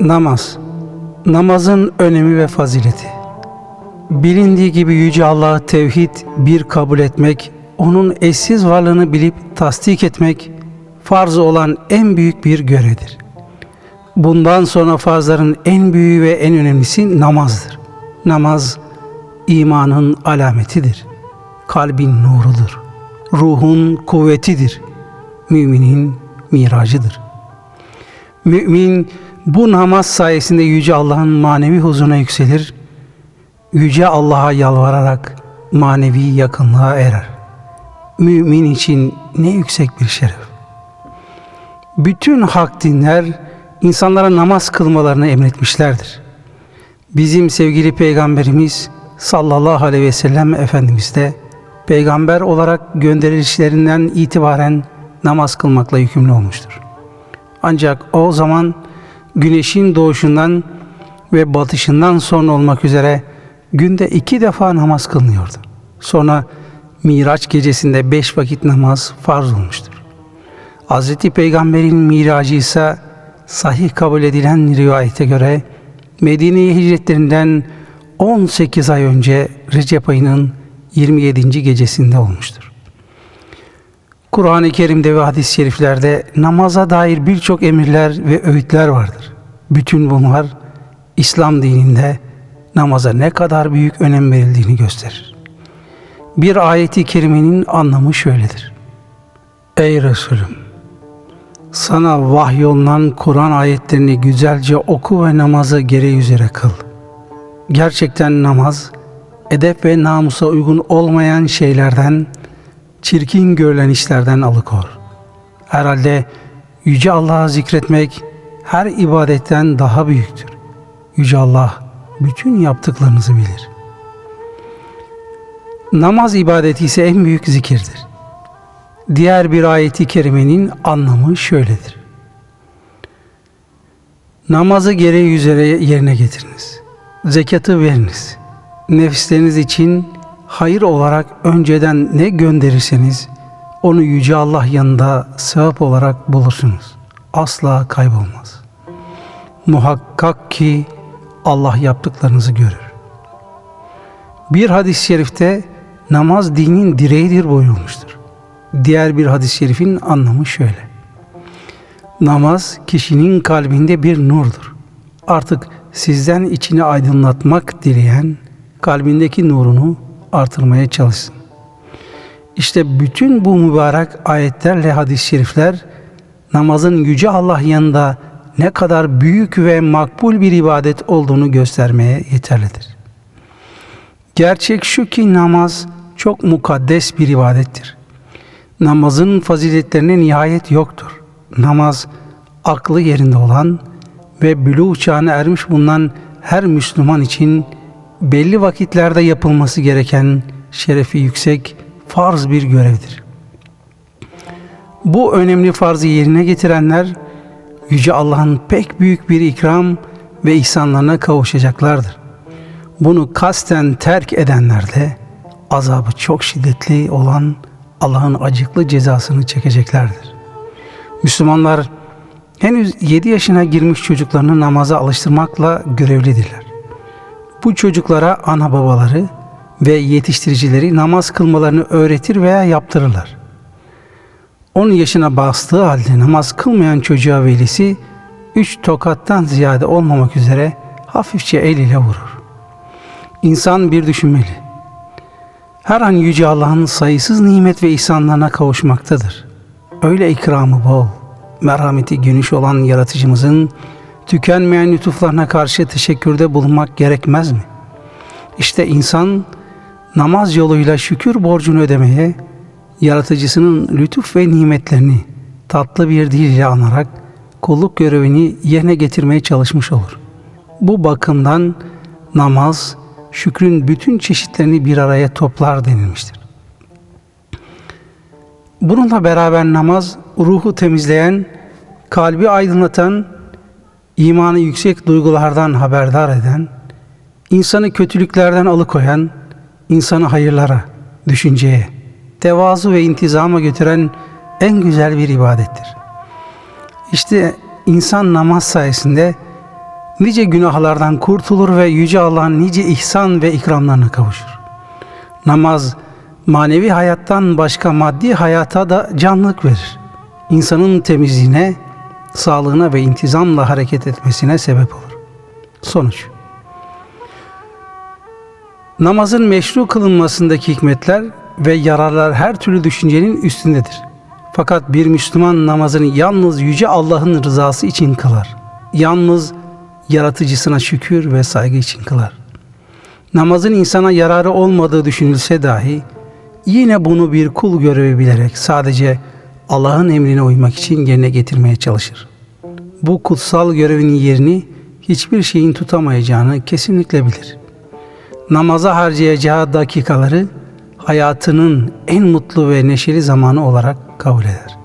Namaz Namazın önemi ve fazileti Bilindiği gibi Yüce Allah'ı tevhid bir kabul etmek, onun eşsiz varlığını bilip tasdik etmek, farz olan en büyük bir görevdir. Bundan sonra farzların en büyüğü ve en önemlisi namazdır. Namaz, imanın alametidir. Kalbin nurudur. Ruhun kuvvetidir. Müminin miracıdır. Mümin bu namaz sayesinde Yüce Allah'ın manevi huzuruna yükselir, Yüce Allah'a yalvararak manevi yakınlığa erer. Mümin için ne yüksek bir şeref. Bütün hak dinler insanlara namaz kılmalarını emretmişlerdir. Bizim sevgili Peygamberimiz sallallahu aleyhi ve sellem Efendimiz de peygamber olarak gönderilişlerinden itibaren namaz kılmakla yükümlü olmuştur. Ancak o zaman güneşin doğuşundan ve batışından sonra olmak üzere günde iki defa namaz kılınıyordu. Sonra Miraç gecesinde beş vakit namaz farz olmuştur. Hz. Peygamber'in miracı ise sahih kabul edilen rivayete göre Medine'ye hicretlerinden 18 ay önce Recep ayının 27. gecesinde olmuştur. Kur'an-ı Kerim'de ve hadis-i şeriflerde namaza dair birçok emirler ve öğütler vardır. Bütün bunlar İslam dininde namaza ne kadar büyük önem verildiğini gösterir. Bir ayeti kerimenin anlamı şöyledir. Ey Resulüm! Sana vahyolunan Kur'an ayetlerini güzelce oku ve namazı gereği üzere kıl. Gerçekten namaz, edep ve namusa uygun olmayan şeylerden, çirkin görülen işlerden alıkor. Herhalde Yüce Allah'ı zikretmek her ibadetten daha büyüktür. Yüce Allah bütün yaptıklarınızı bilir. Namaz ibadeti ise en büyük zikirdir. Diğer bir ayeti kerimenin anlamı şöyledir. Namazı gereği üzere yerine getiriniz. Zekatı veriniz. Nefisleriniz için hayır olarak önceden ne gönderirseniz onu Yüce Allah yanında sevap olarak bulursunuz. Asla kaybolmaz. Muhakkak ki Allah yaptıklarınızı görür. Bir hadis-i şerifte namaz dinin direğidir buyurulmuştur. Diğer bir hadis-i şerifin anlamı şöyle. Namaz kişinin kalbinde bir nurdur. Artık sizden içini aydınlatmak dileyen kalbindeki nurunu artırmaya çalışsın. İşte bütün bu mübarek ayetlerle hadis-i şerifler namazın yüce Allah yanında ne kadar büyük ve makbul bir ibadet olduğunu göstermeye yeterlidir. Gerçek şu ki namaz çok mukaddes bir ibadettir. Namazın faziletlerine nihayet yoktur. Namaz aklı yerinde olan ve bülû çağına ermiş bulunan her Müslüman için belli vakitlerde yapılması gereken şerefi yüksek farz bir görevdir. Bu önemli farzı yerine getirenler Yüce Allah'ın pek büyük bir ikram ve ihsanlarına kavuşacaklardır. Bunu kasten terk edenler de azabı çok şiddetli olan Allah'ın acıklı cezasını çekeceklerdir. Müslümanlar henüz 7 yaşına girmiş çocuklarını namaza alıştırmakla görevlidirler. Bu çocuklara ana babaları ve yetiştiricileri namaz kılmalarını öğretir veya yaptırırlar. 10 yaşına bastığı halde namaz kılmayan çocuğa velisi 3 tokattan ziyade olmamak üzere hafifçe el ile vurur. İnsan bir düşünmeli. Her an Yüce Allah'ın sayısız nimet ve ihsanlarına kavuşmaktadır. Öyle ikramı bol, merhameti geniş olan yaratıcımızın tükenmeyen lütuflarına karşı teşekkürde bulunmak gerekmez mi? İşte insan namaz yoluyla şükür borcunu ödemeye, yaratıcısının lütuf ve nimetlerini tatlı bir dil ile anarak kulluk görevini yerine getirmeye çalışmış olur. Bu bakımdan namaz, şükrün bütün çeşitlerini bir araya toplar denilmiştir. Bununla beraber namaz, ruhu temizleyen, kalbi aydınlatan, imanı yüksek duygulardan haberdar eden, insanı kötülüklerden alıkoyan, insanı hayırlara, düşünceye, tevazu ve intizama götüren en güzel bir ibadettir. İşte insan namaz sayesinde nice günahlardan kurtulur ve Yüce Allah'ın nice ihsan ve ikramlarına kavuşur. Namaz, manevi hayattan başka maddi hayata da canlılık verir. İnsanın temizliğine, sağlığına ve intizamla hareket etmesine sebep olur. Sonuç Namazın meşru kılınmasındaki hikmetler ve yararlar her türlü düşüncenin üstündedir. Fakat bir Müslüman namazını yalnız Yüce Allah'ın rızası için kılar. Yalnız yaratıcısına şükür ve saygı için kılar. Namazın insana yararı olmadığı düşünülse dahi yine bunu bir kul görevi bilerek sadece Allah'ın emrine uymak için yerine getirmeye çalışır. Bu kutsal görevin yerini hiçbir şeyin tutamayacağını kesinlikle bilir. Namaza harcayacağı dakikaları hayatının en mutlu ve neşeli zamanı olarak kabul eder.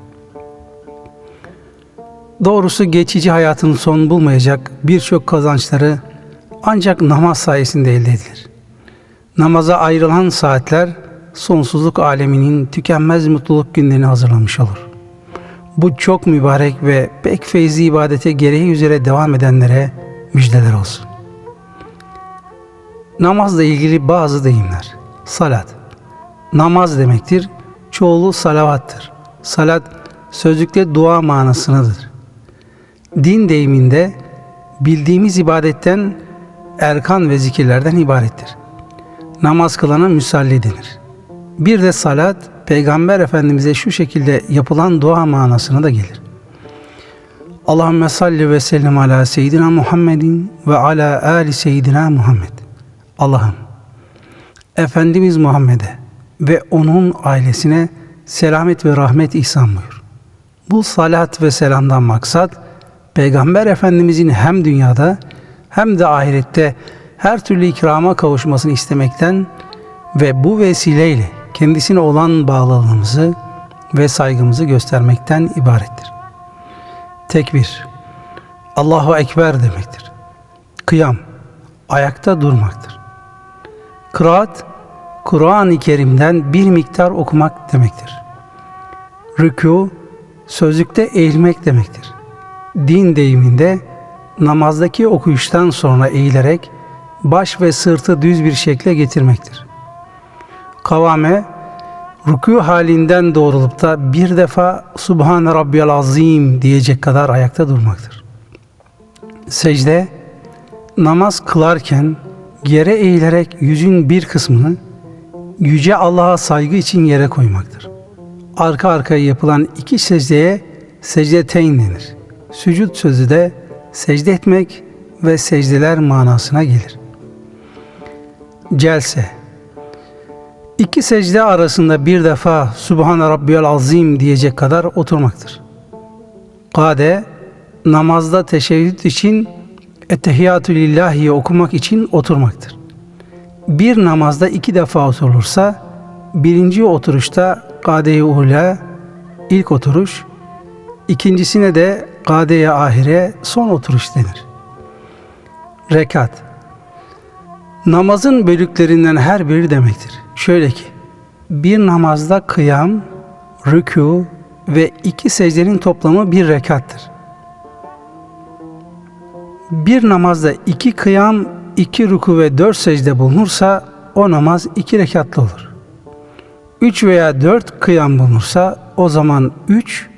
Doğrusu geçici hayatın son bulmayacak birçok kazançları ancak namaz sayesinde elde edilir. Namaza ayrılan saatler sonsuzluk aleminin tükenmez mutluluk günlerini hazırlamış olur. Bu çok mübarek ve pek feyzi ibadete gereği üzere devam edenlere müjdeler olsun. Namazla ilgili bazı deyimler. Salat. Namaz demektir. Çoğulu salavattır. Salat sözlükte dua manasındadır. Din deyiminde bildiğimiz ibadetten erkan ve zikirlerden ibarettir. Namaz kılana müsalli denir. Bir de salat Peygamber Efendimiz'e şu şekilde yapılan dua manasına da gelir. Allahümme salli ve sellem ala seyyidina Muhammedin ve ala ali seyyidina Muhammed. Allah'ım Efendimiz Muhammed'e ve onun ailesine selamet ve rahmet ihsan buyur. Bu salat ve selamdan maksat Peygamber Efendimizin hem dünyada hem de ahirette her türlü ikrama kavuşmasını istemekten ve bu vesileyle kendisine olan bağlılığımızı ve saygımızı göstermekten ibarettir. Tekbir, Allahu Ekber demektir. Kıyam, ayakta durmaktır. Kıraat, Kur'an-ı Kerim'den bir miktar okumak demektir. Rükû, sözlükte eğilmek demektir. Din deyiminde namazdaki okuyuştan sonra eğilerek baş ve sırtı düz bir şekle getirmektir. Kavame, rükû halinden doğrulup da bir defa Subhane Rabbiyal Azim diyecek kadar ayakta durmaktır. Secde, namaz kılarken yere eğilerek yüzün bir kısmını Yüce Allah'a saygı için yere koymaktır. Arka arkaya yapılan iki secdeye secdeteyn denir. Sücud sözü de secde etmek ve secdeler manasına gelir. Celse İki secde arasında bir defa Subhane Rabbiyal Azim diyecek kadar oturmaktır. Kade, namazda teşebbüt için Ettehiyyatü Lillahi'yi okumak için oturmaktır. Bir namazda iki defa oturulursa, birinci oturuşta Kade-i Ula, ilk oturuş, ikincisine de Kade-i Ahire son oturuş denir. Rekat Namazın bölüklerinden her biri demektir. Şöyle ki, bir namazda kıyam, rükû ve iki secdenin toplamı bir rekattır. Bir namazda iki kıyam, iki ruku ve dört secde bulunursa o namaz iki rekatlı olur. Üç veya dört kıyam bulunursa o zaman üç,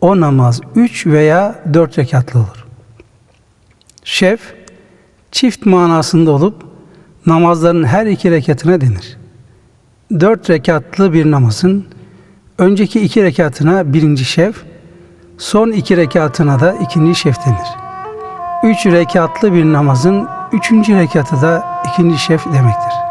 o namaz üç veya dört rekatlı olur. Şef, çift manasında olup namazların her iki rekatına denir. Dört rekatlı bir namazın önceki iki rekatına birinci şef, son iki rekatına da ikinci şef denir. Üç rekatlı bir namazın üçüncü rekatı da ikinci şef demektir.